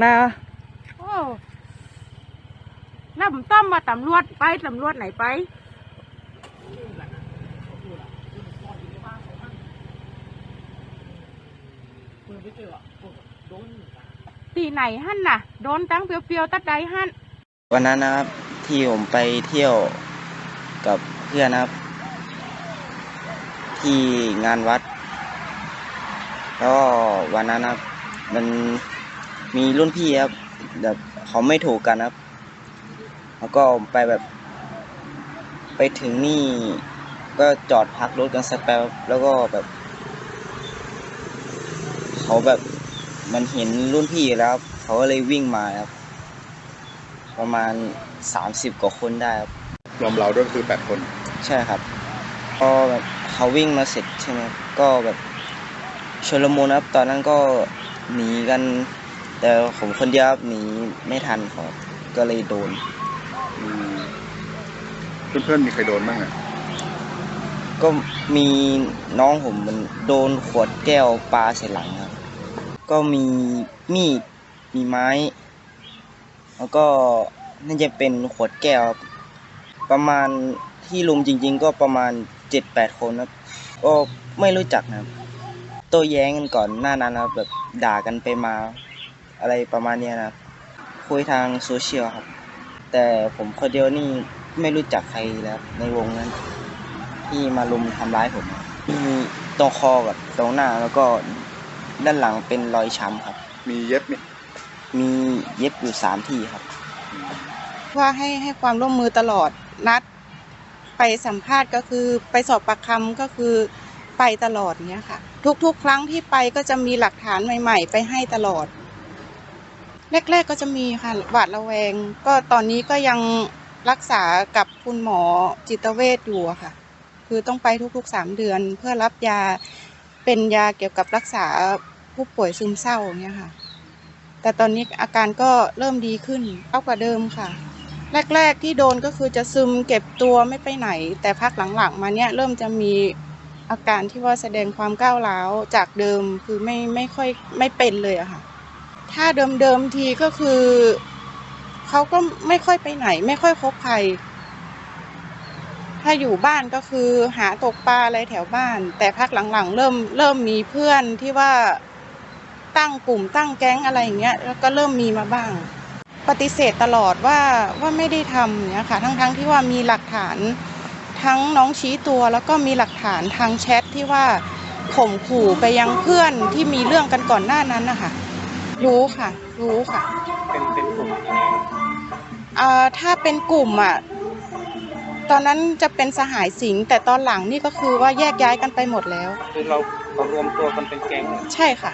นะโอ้แล้วผมต้องมาตำรวจไปตำรวจไหนไปตีไหนหั่นน่ะ โดนตั้งเปรียวๆตัดใดหั่นวันนั้นนะครับ ที่ผมไปเที่ยวกับเพื่อนนะครับ ที่งานวัด แล้วก็วันนั้นนะครับมัน มีรุ่นพี่ครับ แบบเขาไม่ถูกกันครับ แล้วก็ไปแบบ ไปถึงนี่ ก็จอดพักรถกันสักแป๊บแล้วก็แบบ เขาแบบมันเห็นรุ่นพี่อยู่แล้วครับเขาก็เลยวิ่งมาครับ ประมาณสามสิบกว่าคนได้ครับรวมเราด้วยคือแปดคนใช่ครับพอแบบเขาวิ่งมาเสร็จใช่ไหมก็แบบชลมุนครับตอนนั้นก็หนีกัน แต่ผมคนเดียวครับหนีไม่ทันเขาก็เลยโดนอืมเพื่อนๆมีใครโดนบ้างอะก็มีน้องผมมันโดนขวดแก้วปลาใส่หลังครับ ก็มีมีด มีไม้ แล้วก็น่าจะเป็นขวดแก้วครับประมาณที่ลุมจริง ๆ ก็ประมาณเจ็ดแปดคนครับ ก็ไม่รู้จักนะครับ โต้แย้งกันก่อนหน้านั้นนะครับแบบด่ากันไปมา อะไรประมาณเนี้ยนะครับ คุยทางโซเชียลครับ แต่ผมคนเดียวนี่ไม่รู้จักใครแล้วครับในวงนั้น ที่มาลุมทำร้ายผมครับมีตรงคอกับตรงหน้าแล้วก็ด้านหลังเป็นรอยช้ำครับ มีเย็บไหมมีเย็บอยู่สามที่ครับ ว่าให้ให้ความร่วมมือตลอดนัด ไปสัมภาษณ์ก็คือไปสอบปากคำก็คือไปตลอดเนี้ยค่ะ ทุกๆ ครั้งที่ไปก็จะมีหลักฐานใหม่ ๆ ไปให้ตลอด แรกๆก็จะมีค่ะหวาดระแวง ก็ตอนนี้ก็ยังรักษากับคุณหมอจิตเวชอยู่ค่ะ คือต้องไปทุกๆสามเดือนเพื่อรับยาเป็นยาเกี่ยวกับรักษาผู้ป่วยซึมเศร้าอย่างเงี้ยค่ะ แต่ตอนนี้อาการก็เริ่มดีขึ้นเท่ากว่าเดิมค่ะ แรกๆที่โดนก็คือจะซึมเก็บตัวไม่ไปไหน แต่พักหลังๆมาเนี้ยเริ่มจะมีอาการที่ว่าแสดงความก้าวร้าวจากเดิมคือไม่ไม่ค่อยไม่เป็นเลยอะค่ะ ถ้าเดิมๆทีก็คือ เขาก็ไม่ค่อยไปไหน ไม่ค่อยคบใคร ถ้าอยู่บ้านก็คือหาตกปลาอะไรแถวบ้าน แต่พักหลังๆ เริ่มเริ่มมีเพื่อนที่ว่าตั้งกลุ่มตั้งแก๊งอะไรอย่างเงี้ยแล้วก็เริ่มมีมาบ้าง ปฏิเสธตลอดว่าว่าไม่ได้ทำเนี่ยค่ะ ทั้งๆทที่ว่ามีหลักฐานทั้งน้องชี้ตัวแล้วก็มีหลักฐานทางแชทที่ว่าข่มขู่ไปยังเพื่อนที่มีเรื่องกันก่อนหน้านั้นนะคะ รู้ค่ะ รู้ค่ะ เป็นเป็นกลุ่มอ่าถ้าเป็นกลุ่มอะ ตอนนั้นจะเป็นสหายสิงห์แต่ตอนหลังนี่ก็คือว่าแยกย้ายกันไปหมดแล้ว คือเราเขารวมตัวกันเป็นแก๊งใช่ค่ะ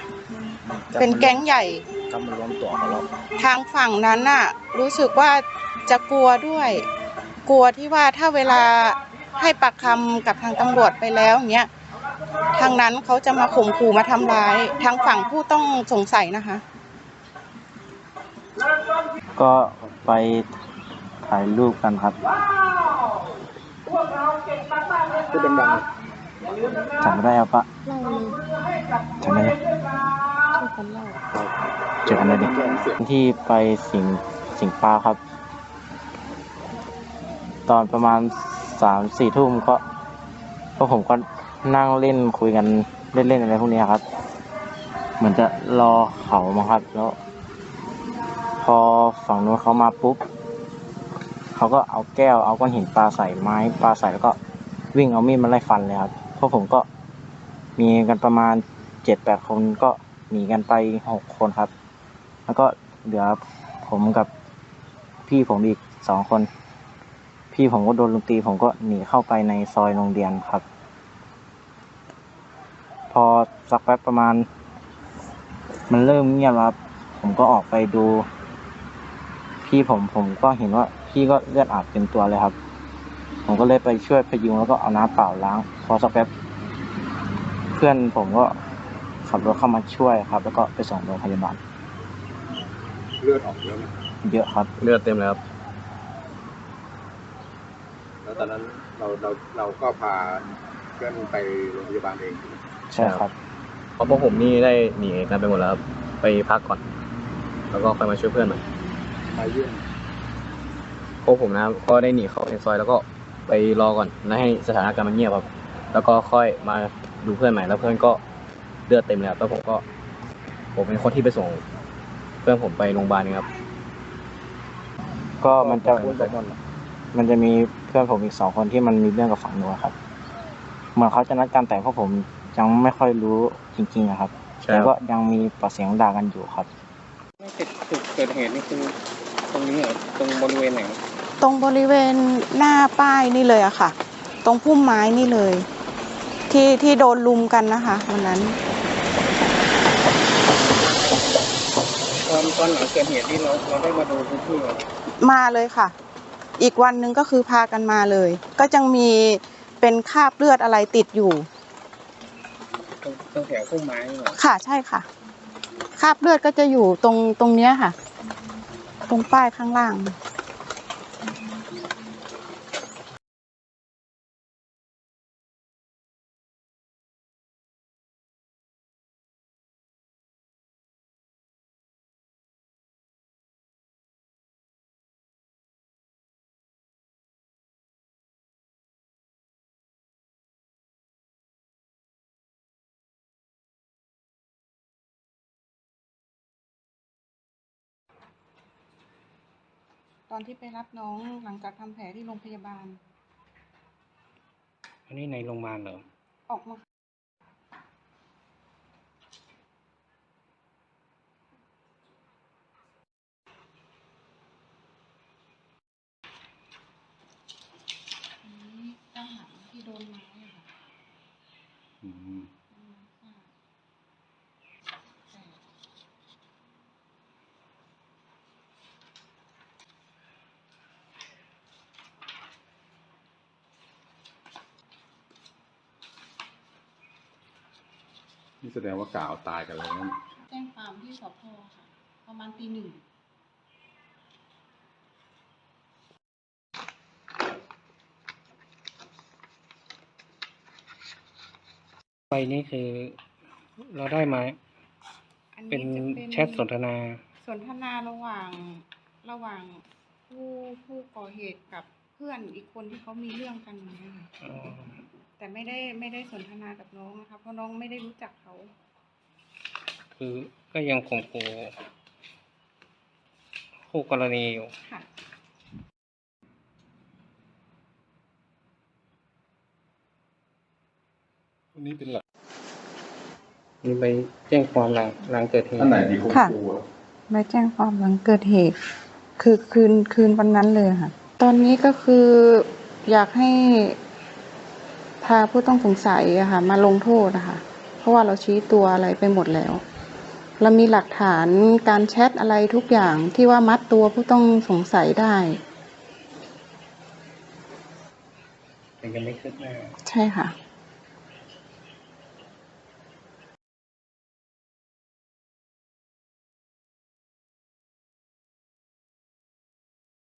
เป็นแก๊งใหญ่ก็มารวมตัวกับเราทางฝั่งนั้นน่ะ รู้สึกว่าจะกลัวด้วย กลัวที่ว่าถ้าเวลาให้ปากคำกับทางตำรวจไปแล้วเนี้ยทางนั้นเขาจะมาข่มขู่มาทำร้าย ทางฝั่งผู้ต้องสงสัยนะคะ ก็ไปถ่ายรูปกันครับพูดดังจำไม่ได้เอาปะจำได้ไหมเจอกันเลยดิที่ไปสิงสิงปลาครับ ตอนประมาณสามสี่ทุ่มก็ก็ผมก็นั่งเล่นคุยกันเล่นๆอะไรพวกนี้ครับ เหมือนจะรอเขามั้งครับแล้วพอ ฝั่งนู้นเขามาปุ๊บเขาก็เอาแก้วเอาก้อนหินปลาใส่ไม้ปลาใส่แล้วก็วิ่งเอามีดมาไล่ฟันเลยครับพวกผมก็มีกันประมาณเจ็ดแปดคนก็หนีกันไปหกคนครับ แล้วก็เหลือผมกับพี่ผมอีกสองคน พี่ผมก็โดนลุมตี ผมก็หนีเข้าไปในซอยโรงเรียนครับ พอสักแป๊บประมาณ มันเริ่มเงียบครับ ผมก็ออกไปดู พี่ผมผมก็เห็นว่าพี่ก็เลือดอาบเต็มตัวเลยครับ ผมก็เลยไปช่วยพยุงแล้วก็เอาน้ำเปล่าล้างพอสักแป๊บเพื่อนผมก็ขับรถเข้ามาช่วยครับ แล้วก็ไปส่งโรงพยาบาลๆเลือดออกเยอะไหมเยอะครับ เลือดเต็มเลยครับแล้วตอนนั้นเราเราเราก็พาเพื่อนไปโรงพยาบาลเองใช่ครับเพราะพวกผมนี่ได้หนีกันไปหมดแล้วครับไปพักก่อน แล้วก็ค่อยมาช่วยเพื่อนใหม่ มาเยี่ยมพวกผมนะครับก็ได้หนีเข้าในซอยแล้วก็ไปรอก่อนนะให้สถานการณ์มันเงียบครับ แล้วก็ค่อยมาดูเพื่อนใหม่แล้วเพื่อนก็เลือดเต็มเลยครับแล้วผมก็ ผมเป็นคนที่ไปส่ง เพื่อนผมไปโรงพยาบาลนะครับ ก็มันจะพูดแบบนั้นเหรอมันจะมีเพื่อนผมอีกสองคนที่มันมีเรื่องกับฝั่งนู้นครับ เหมือนเขาจะนัดกันแต่พวกผมยังไม่ค่อยรู้จริงๆอะครับ ใช่แต่คก็รับยังมีปากเสียงด่ากันอยู่ครับ จุดเกิดเหตุนี่คือ ตรงนี้เหรอตรงบริเวณไหนตรงบริเวณหน้าป้ายนี่เลยอะค่ะ ตรงพุ่มไม้นี่เลย ที่ที่โดนลุมกันนะคะวันนั้น ตอนตอนหลังเกิดเหตุนี่เราเราได้มาดูพื้นที่เหรอมาเลยค่ะ อีกวันหนึ่งก็คือพากันมาเลย ก็ยังมีเป็นคราบเลือดอะไรติดอยู่ ตรงตรงแถวพุ่มไม้นี่เหรอค่ะใช่ค่ะ คราบเลือดก็จะอยู่ตรงตรงเนี้ยค่ะ ตรงป้ายข้างล่าง ตอนที่ไปรับน้องหลังจากทำแผลที่โรงพยาบาล อันนี้ในโรงพยาบาลเหรอ ออกมาอันนี้ด้านหลังที่โดนไม้อะค่ะ อืมโดนไม้ฟาดแต่ นี่แสดงว่ากล่าวตายกันแล้วนะแจ้งความที่สพค่ะ ประมาณตีหนึ่งไปนี่คือเราได้มาอันเป็นนี้จะเป็นแชทสนทนา สนทนาระหว่างระหว่างผู้ผู้ก่อเหตุกับเพื่อนอีกคนที่เขามีเรื่องกันอย่างเงี้ยค่ะอ๋อ แต่ไม่ได้ไม่ได้สนทนากับน้องนะคะเพราะน้องไม่ได้รู้จักเขา คือก็ยังข่มขู่คู่กรณีอยู่ ค่ะพวกนี้เป็นหลักมีไปแจ้งความหลังหลังเกิดเหตุอันไหนดีคุณค่ะครูอะไม่แจ้งความหลังเกิดเหตุ คือคืนคืนวันนั้นเลยค่ะ ตอนนี้ก็คืออยากให้ พาผู้ต้องสงสัยอะค่ะมาลงโทษนะคะเพราะว่าเราชี้ตัวอะไรไปหมดแล้ว เรามีหลักฐานการแชทอะไรทุกอย่างที่ว่ามัดตัวผู้ต้องสงสัยได้แต่ยังไม่คืบหน้าใช่ค่ะ